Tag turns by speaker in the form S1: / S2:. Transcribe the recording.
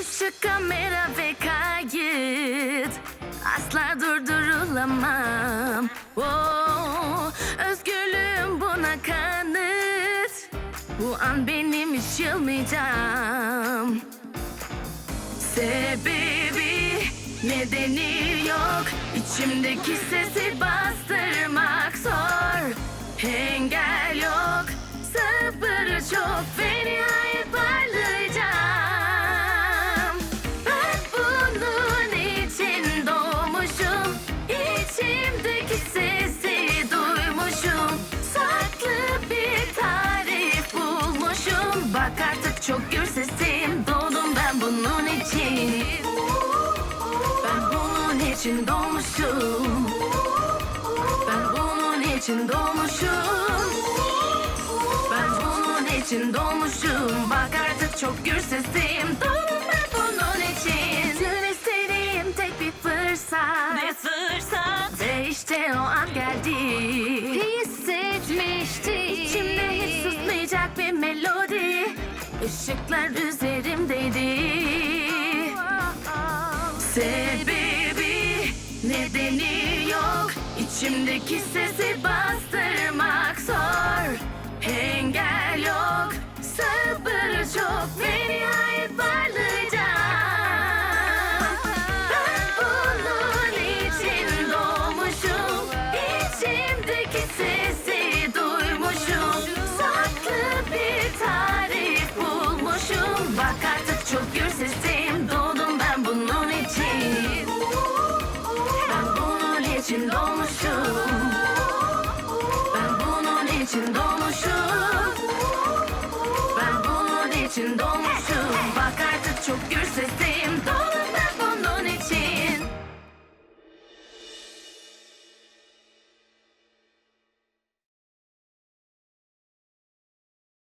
S1: Işık, kamera ve kayıt. Asla durdurulamam. Oh, Özgürlüğüm buna kanıt. Bu an benim hiç yılmayacağım Sebebi nedeni yok. İçimdeki sesi bastırmak zor. Engel çok gür sesim Doğdum ben bunun için. Ben bunun için doğmuşum. Ben bunun için doğmuşum. Ben bunun için doğmuşum. Bak artık çok gür sesim Doğdum ben bunun için. Dün istediğim tek bir fırsat.
S2: Ne fırsat?
S1: Ve işte o an geldi.
S2: Hissetmiştim
S1: Işıklar üzerimdeydi. Sebebi nedeni yok. İçimdeki sesi bastırmak için doğmuşum Ben bunun için doğmuşum Ben bunun için doğmuşum Bak artık çok gür sesim